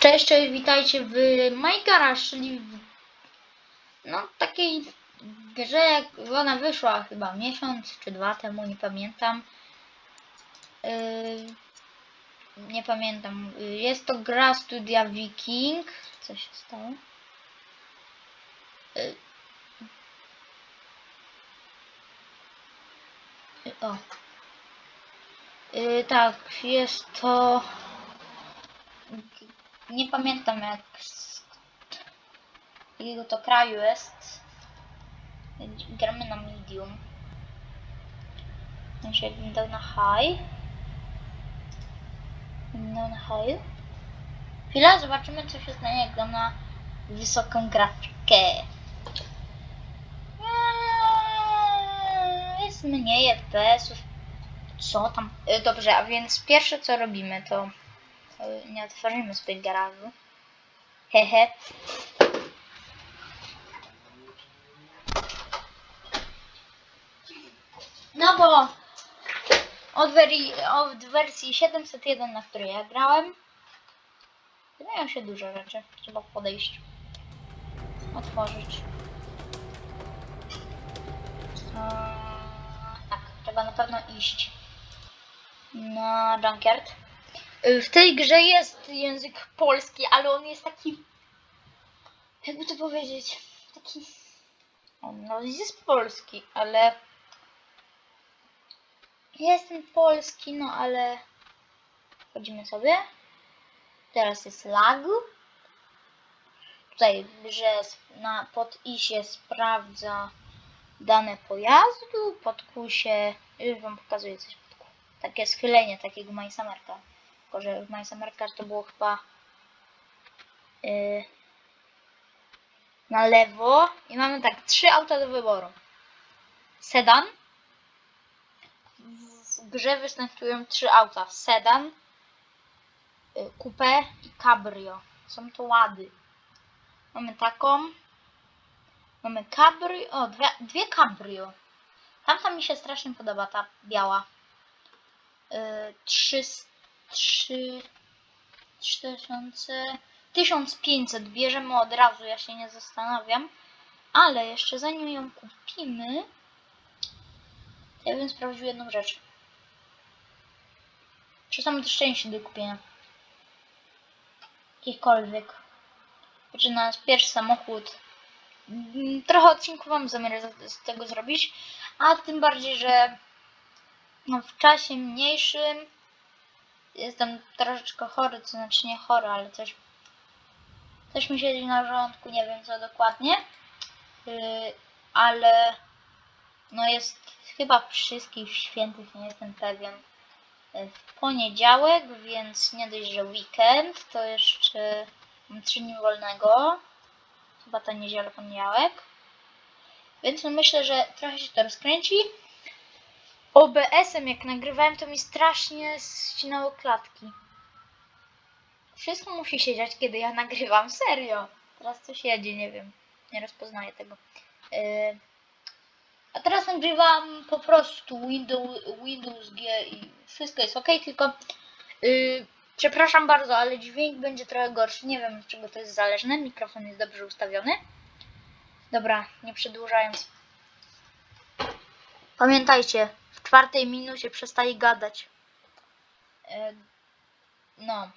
Cześć, cześć, witajcie w My czyli w no, takiej grze, jak ona wyszła chyba miesiąc czy dwa temu, nie pamiętam. Yy, nie pamiętam. Jest to gra studia Viking. Co się stało? Yy, O. Yy, tak, jest to nie pamiętam jak jakiego to kraju jest. Gramy na medium. Znaczy jakbym dał na high. Dał na high. Chwila, zobaczymy co się stanie jak dam na wysoką grafikę. Eee, Jest mniej FPS-ów. Co tam? E, Dobrze, a więc pierwsze co robimy to nie otworzymy sobie garażu. Hehe. No bo od, od wersji 701, na której ja grałem, zmieniają się dużo rzeczy. Trzeba podejść, otworzyć. Eee, tak, trzeba na pewno iść na Junkyard. Y, W tej grze jest język polski, ale on jest taki. Jakby to powiedzieć? Taki. No, jest polski, ale. Jest ten polski, no ale. Wchodzimy sobie. Teraz jest lag. Tutaj sp- na pod i się sprawdza dane pojazdu, pod Q się. Już wam pokazuję coś pod Q. Takie schylenie takiego Majsamerka. Tylko, że w My Summer Car to było chyba yy, na lewo. I mamy tak, trzy auta do wyboru. Sedan. W grze występują trzy auta. Sedan, yy, coupe i cabrio. Są to łady. Mamy taką. Mamy cabrio. O, dwie, dwie cabrio. Tamta mi się strasznie podoba, ta biała. Yy, 300 3 4000 1500 bierzemy od razu, ja się nie zastanawiam. Ale jeszcze zanim ją kupimy, ja bym sprawdził jedną rzecz. Czy są to szczęście do kupienia? Jakikolwiek. Zaczyna pierwszy samochód. Trochę odcinków mam zamiar z tego zrobić, a tym bardziej, że no, w czasie mniejszym jestem troszeczkę chory, to znaczy nie chory, ale coś, coś mi siedzi na żołądku, nie wiem co dokładnie, yy, ale no jest chyba wszystkich świętych, nie jestem pewien, w poniedziałek, więc nie dość, że weekend, to jeszcze mam 3 dni wolnego, chyba to niedziela, poniedziałek, więc myślę, że trochę się to rozkręci. OBS-em jak nagrywałem, to mi strasznie ścinało klatki. Wszystko musi siedzieć, kiedy ja nagrywam, serio. Teraz coś jedzie, nie wiem. Nie rozpoznaję tego. Yy, A teraz nagrywam po prostu Windows, Windows G i wszystko jest ok, tylko yy, przepraszam bardzo, ale dźwięk będzie trochę gorszy. Nie wiem, czego to jest zależne. Mikrofon jest dobrze ustawiony. Dobra, nie przedłużając. Pamiętajcie, czwartej minucie przestaje gadać. E, No.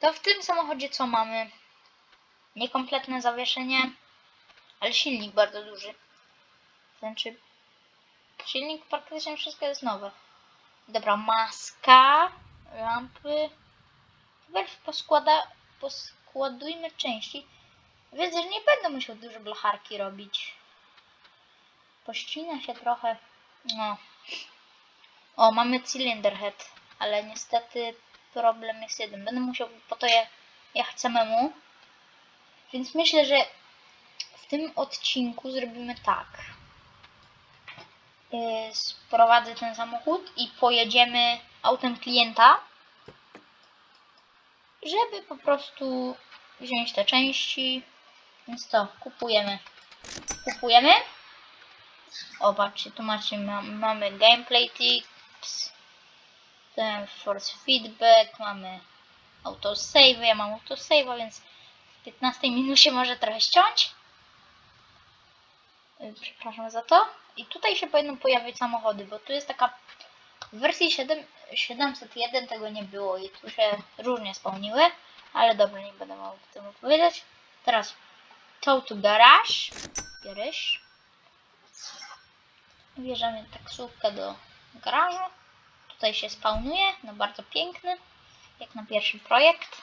To w tym samochodzie co mamy? Niekompletne zawieszenie, ale silnik bardzo duży. Znaczy, silnik praktycznie wszystko jest nowe. Dobra, maska, lampy. Weź poskłada, poskładujmy części. Wiedzę, że nie będę musiał dużo blacharki robić. Pościna się trochę. No. O, mamy cylinder head, ale niestety problem jest jeden. Będę musiał po to je jechać samemu. Więc myślę, że w tym odcinku zrobimy tak. Yy, Sprowadzę ten samochód i pojedziemy autem klienta, żeby po prostu wziąć te części. Więc to, kupujemy. Kupujemy. O, patrzcie, tu macie, ma, mamy gameplay tips, ten force feedback, mamy autosave, ja mam autosave'a, więc w 15 minucie może trochę ściąć. Y, Przepraszam za to. I tutaj się powinny pojawić samochody, bo tu jest taka w wersji 7, 701 tego nie było i tu się różnie spełniły, ale dobra, nie będę mogł w tym opowiedzieć. Teraz to to garage, garage. Bierzemy taksówkę do garażu. Tutaj się spawnuje, no bardzo piękny, jak na pierwszy projekt.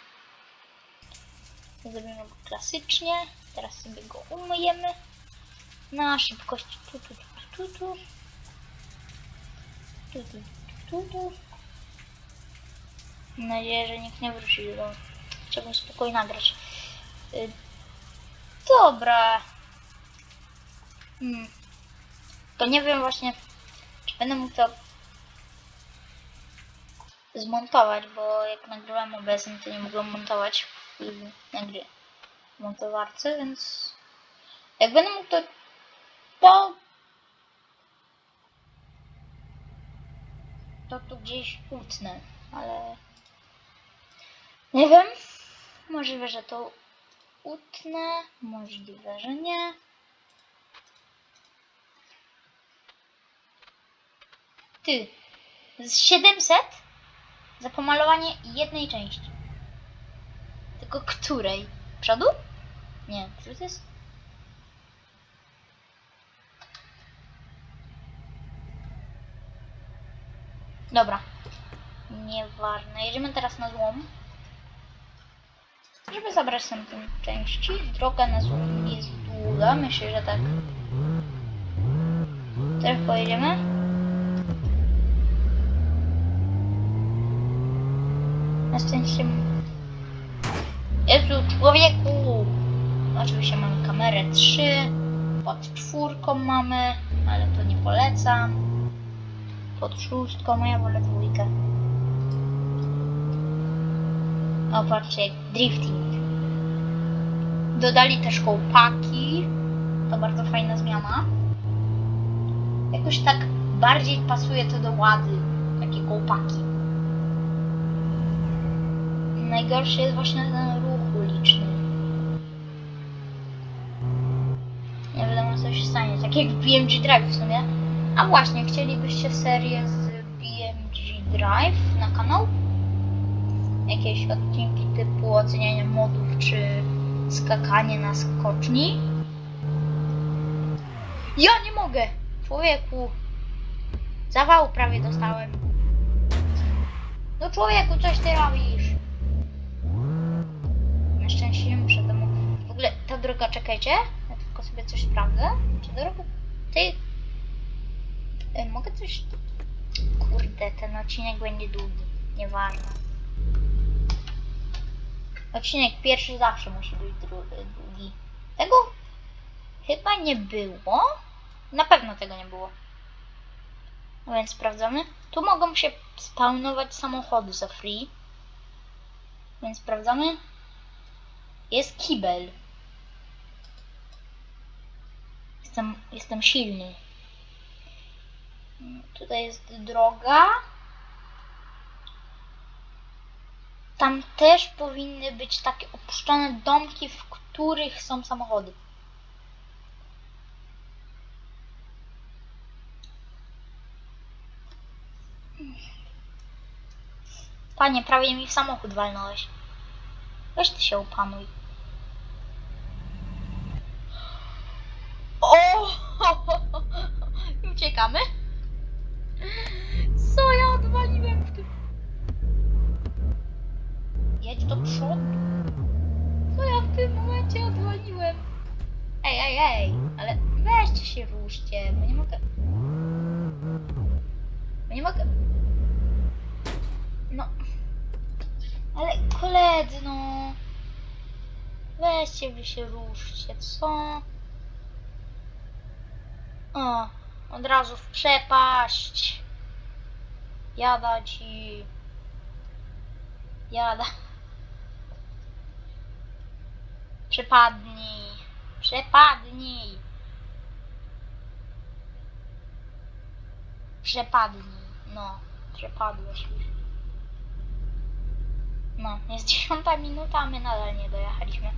Zrobimy go klasycznie. Teraz sobie go umyjemy. Na szybkości tu, tu, tu, tu, tu. Tu, tu, tu, tu. Mam nadzieję, że nikt nie wróci, bo chciałbym spokojnie nagrać. Y, dobra. Hmm. To nie wiem właśnie, czy będę mógł to zmontować, bo jak nagrywałem obecnie, to nie mogłem montować nagry montowarce, więc jak będę mógł to to to tu gdzieś utnę, ale nie wiem. Możliwe, że to utnę, możliwe, że nie. Ty, z 700 za pomalowanie jednej części. Tylko której? Przodu? Nie, przód jest Dobra. Nieważne. Jedziemy teraz na złom. Żeby zabrać tam tę części. Droga na złom jest długa. Myślę, że tak. Teraz pojedziemy. Na szczęście... Jezu, człowieku! Oczywiście mamy kamerę 3. Pod czwórką mamy, ale to nie polecam pod szóstką, ja wolę dwójkę. O, patrzcie, drifting. Dodali też kołpaki. To bardzo fajna zmiana. Jakoś tak bardziej pasuje to do łady. Takie kołpaki. Najgorszy jest właśnie ten ruch uliczny. Nie wiadomo co się stanie. Tak jak w BMG Drive w sumie. A właśnie, chcielibyście serię z BMG Drive na kanał? Jakieś odcinki typu oceniania modów czy skakanie na skoczni? Ja nie mogę! Człowieku! Zawału prawie dostałem. No człowieku, coś ty robisz! Na szczęście nie muszę temu... W ogóle ta droga, czekajcie. Ja tylko sobie coś sprawdzę. Czy droga... Ty... E, Mogę coś... Kurde, ten odcinek będzie długi. Nieważne. Odcinek pierwszy zawsze musi być e, długi. Tego chyba nie było. Na pewno tego nie było. A więc sprawdzamy. Tu mogą się spawnować samochody za free. Więc sprawdzamy. Jest kibel. Jestem, jestem silny. Tutaj jest droga. Tam też powinny być takie opuszczone domki, w których są samochody. Panie, prawie mi w samochód walnąłeś. Weź ty się upanuj. O! Uciekamy? Co ja odwaliłem w tym? Jedź do przodu. Co ja w tym momencie odwaliłem? Ej, ej, ej, ale weźcie się ruszcie, bo nie mogę... Bo nie mogę... No... Ale koledzy, no... Weźcie wy się ruszcie, co? O, od razu w przepaść. Jada ci. Jada. Przepadnij. Przepadnij. Przepadnij. No, przepadłeś. No, jest dziesiąta minuta, a my nadal nie dojechaliśmy.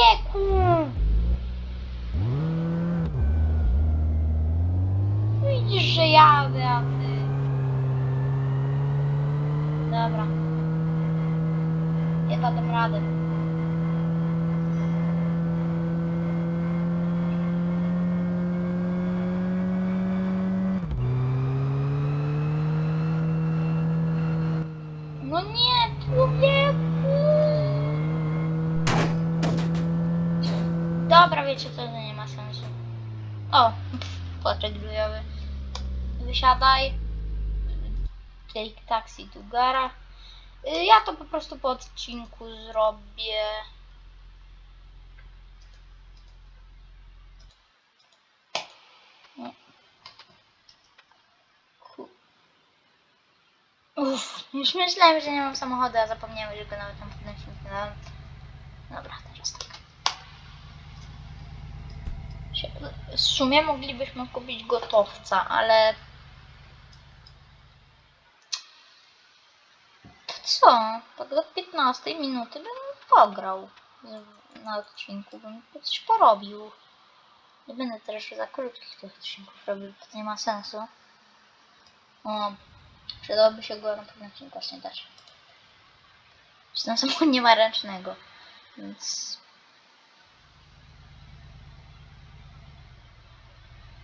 No człowieku! Widzisz, że jadę, a ty... Dobra. Chyba dam radę. No nie, człowieku! Dobra, wiecie co, to nie ma sensu. O, pff, płaczek grujowy. Wysiadaj. Take taxi to gara. Y, Ja to po prostu po odcinku zrobię. No. Uff, już myślałem, że nie mam samochodu, a zapomniałem, że go nawet tam podnosiłem. Dobra, teraz tak. W sumie moglibyśmy kupić gotowca, ale co? Tak do 15 minuty bym pograł na odcinku, bym coś porobił. Nie będę też za krótkich tych odcinków robił, to nie ma sensu. O, przydałoby się go na pewno odcinku właśnie dać. Czy ten samochód nie ma ręcznego, więc...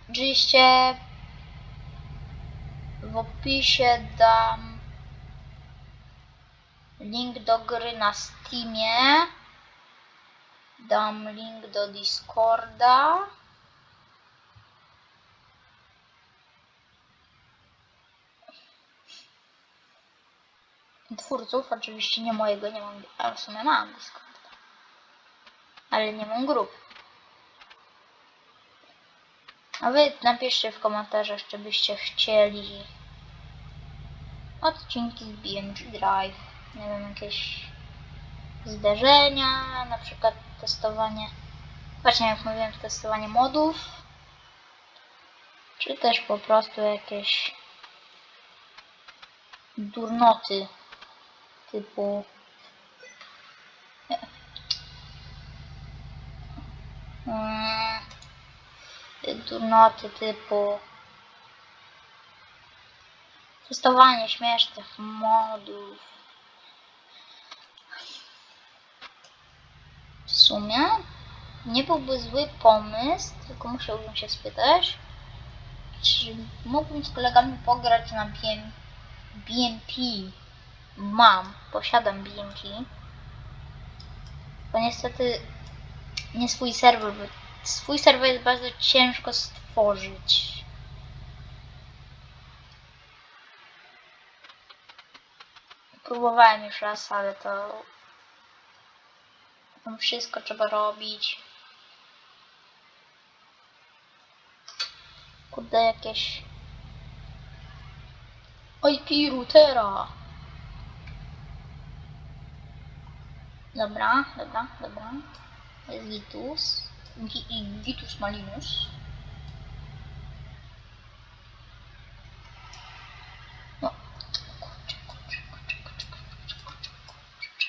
Oczywiście w opisie dam link do gry na Steamie. Dam link do Discorda. Twórców, oczywiście nie mojego, nie mam, ale w sumie mam Discorda. Ale nie mam grup. A wy napiszcie w komentarzach, czy byście chcieli odcinki z BMG Drive. Nie wiem, jakieś zderzenia, na przykład testowanie, właśnie jak mówiłem, testowanie modów, czy też po prostu jakieś durnoty typu Mm, durnoty typu testowanie śmiesznych modów. Sumie nie byłby zły pomysł, tylko musiałbym się spytać, czy mógłbym z kolegami pograć na BM, BMP. Mam, posiadam BMP. Bo niestety nie swój serwer, bo swój serwer jest bardzo ciężko stworzyć. Próbowałem już raz, ale to tam wszystko trzeba robić. Kurde, jakieś IP routera. Dobra, dobra, dobra. Jest Gitus. Gitus Malinus. No. Kurczę, kurczę, kurczę, kurczę, kurczę, kurczę, kurczę.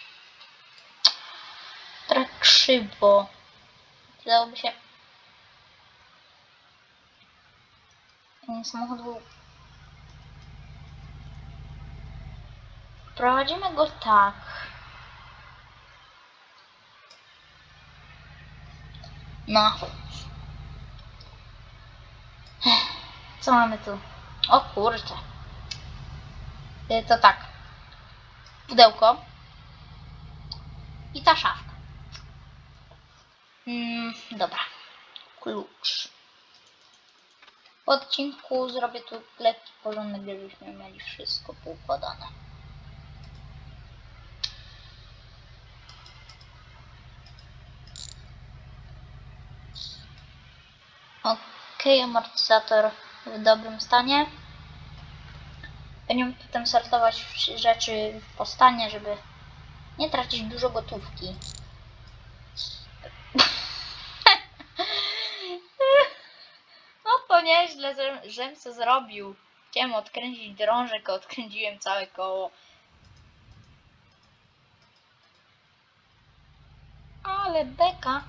Trochę krzywo. Przydałoby się... Samochód był... Prowadzimy go tak. No. Co mamy tu? O kurczę. Y, To tak. Pudełko. I ta szafka. Mm, dobra. Klucz. Po odcinku zrobię tu lekki porządek, żebyśmy mieli wszystko poukładane. Ok, amortyzator w dobrym stanie. Będziemy potem sortować rzeczy po stanie, żeby nie tracić dużo gotówki. No że, żem co zrobił. Chciałem odkręcić drążek, odkręciłem całe koło. Ale beka.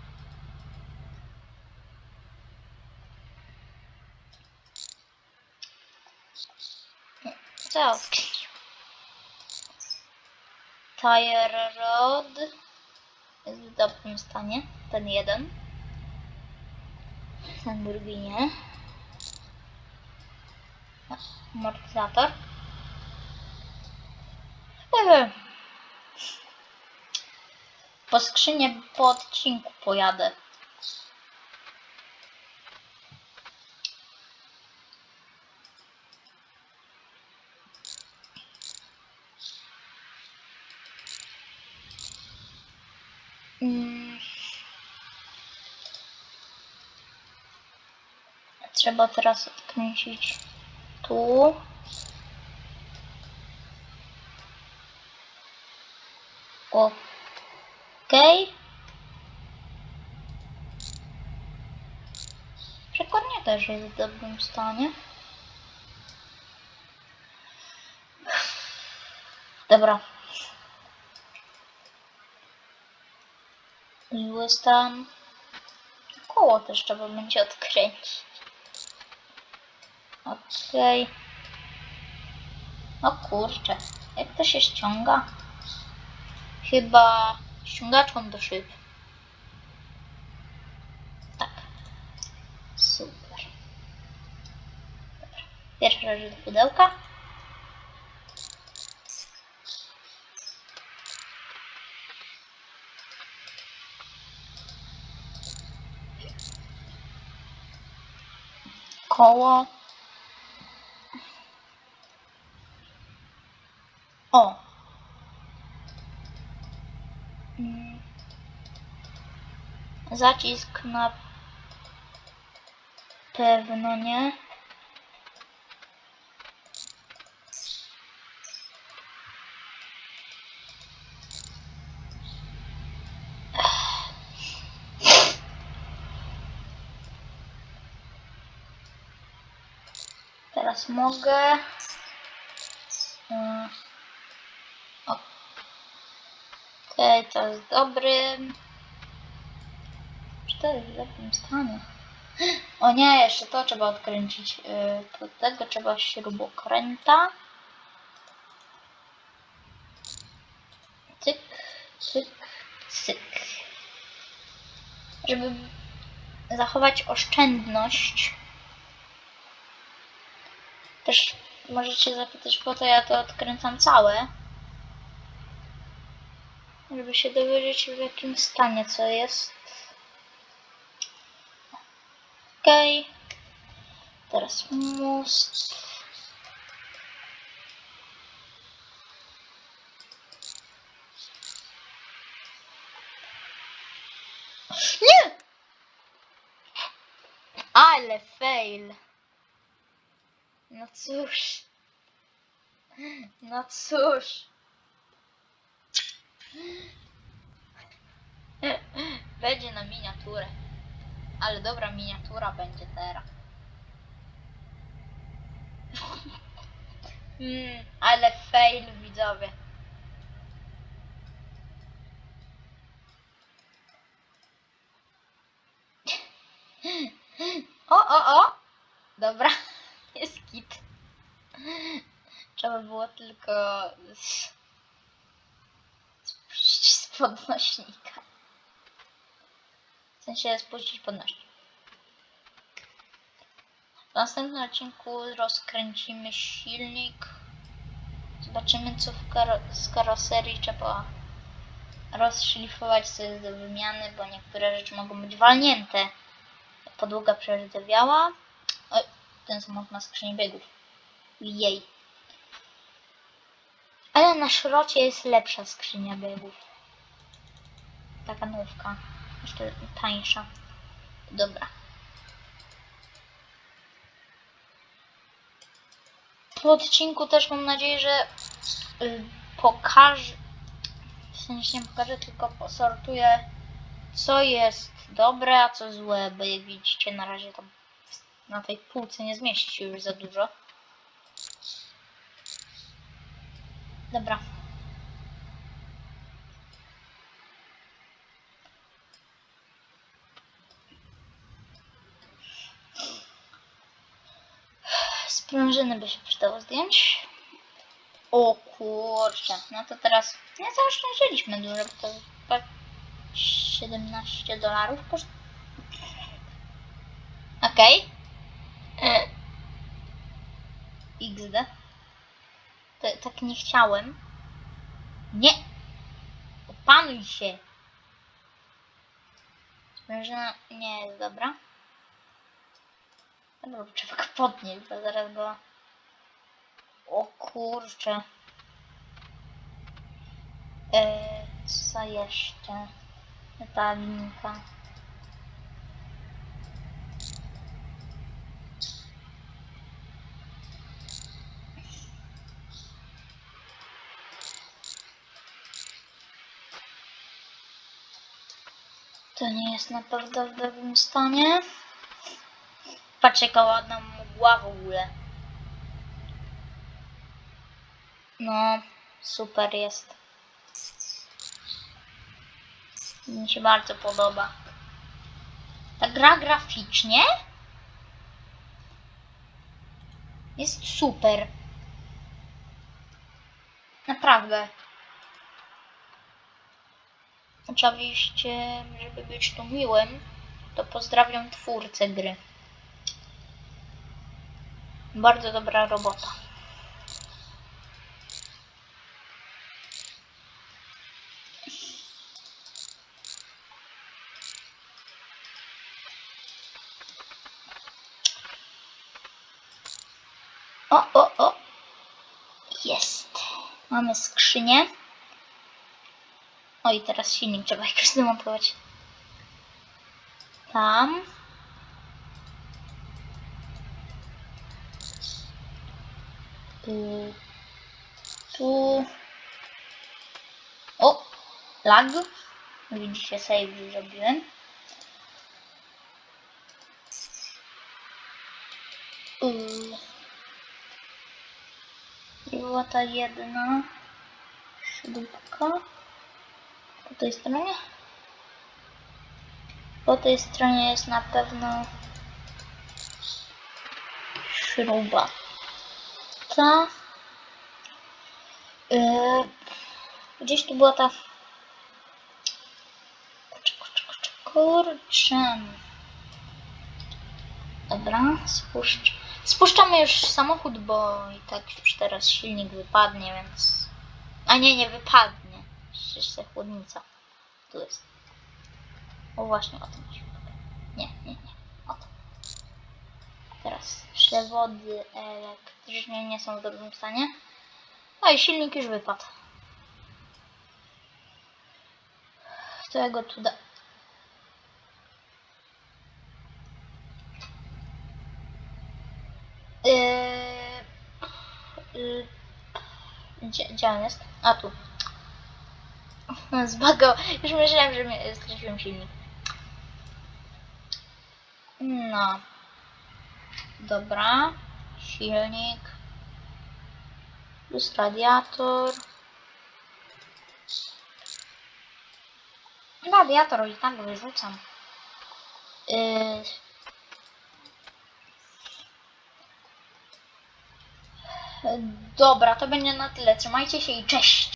Co? Tire Rod jest w dobrym stanie, ten jeden. Ten drugi nie. Amortyzator. Eee. Po skrzynię po odcinku pojadę. Mm. Trzeba teraz odkręcić tu. Okej. Przekładnia też jest w dobrym stanie. Dobra. Miły stan. Koło też trzeba będzie odkręcić. Okej. O kurczę, jak to się ściąga? Chyba ściągaczką do szyb. Tak. Super. Pierwsza rzecz do pudełka. Koło. O. Zacisk na pewno nie. Teraz mogę. Mm. Okej, to jest dobry. Czy to jest w dobrym stanie? O nie, jeszcze to trzeba odkręcić. Do tego trzeba śrubokręta. Cyk, cyk, cyk. Żeby zachować oszczędność. Też możecie zapytać, po to ja to odkręcam całe. Żeby się dowiedzieć w jakim stanie co jest. Okej. Teraz most. Nie! Ale fail. No cóż. No cóż. Będzie na miniaturę. Ale dobra miniatura będzie teraz. Mm, ale fail widzowie. O, o, o! Dobra, jest git. Trzeba było tylko podnośnika. W sensie spuścić podnośnik. W następnym odcinku rozkręcimy silnik. Zobaczymy co karo z karoserii trzeba rozszlifować co jest do wymiany, bo niektóre rzeczy mogą być walnięte. Podłoga przerdzewiała. Oj, ten samochód ma skrzynię biegów. Jej. Ale na szrocie jest lepsza skrzynia biegów. Taka nówka. Jeszcze tańsza. Dobra. W odcinku też mam nadzieję, że y, pokażę. sensie nie pokażę, tylko posortuję co jest dobre, a co złe, bo jak widzicie na razie tam na tej półce nie zmieści się już za dużo. Dobra. Sprężyny by się przydało zdjąć. O kurczę, no to teraz nie zaoszczędziliśmy dużo, bo to chyba 17 dolarów kosztuje. Okej. E. XD. Tak nie chciałem. Nie! Opanuj się! Sprężyna nie jest dobra. Dobra, trzeba go podnieść, bo zaraz go... O kurczę. Eee, co jeszcze? Ta linka. To nie jest na pewno w dobrym stanie. Patrz jaka ładna mgła w ogóle. No, super jest. Mi się bardzo podoba. Ta gra graficznie jest super. Naprawdę. Oczywiście, żeby być tu miłym, to pozdrawiam twórcę gry. Bardzo dobra robota. O, o, o. Jest. Mamy skrzynię. O i teraz silnik trzeba jakoś zdemontować. Tam. Tu. Tu. Lag. Widzicie, save już zrobiłem. Była ta jedna śrubka po tej stronie. Po tej stronie jest na pewno śruba. Ta. Yy, gdzieś tu była ta. Kurczę, kurczę. Dobra, spuszcz. Spuszczamy już samochód, bo i tak już teraz silnik wypadnie, więc... A nie, nie wypadnie. Jeszcze chłodnica. Tu jest. O właśnie, o tym chodzi. Nie, nie, nie. O to. Teraz przewody elektryczne nie są w dobrym stanie. A i silnik już wypadł. To ja go tu da... Gdzie, gdzie on jest? A tu. Zbago. Już myślałem, że straciłem silnik. No. Dobra. Silnik. Plus radiator. Radiator i tak wyrzucam. Yy, Dobra, to będzie na tyle. Trzymajcie się i cześć!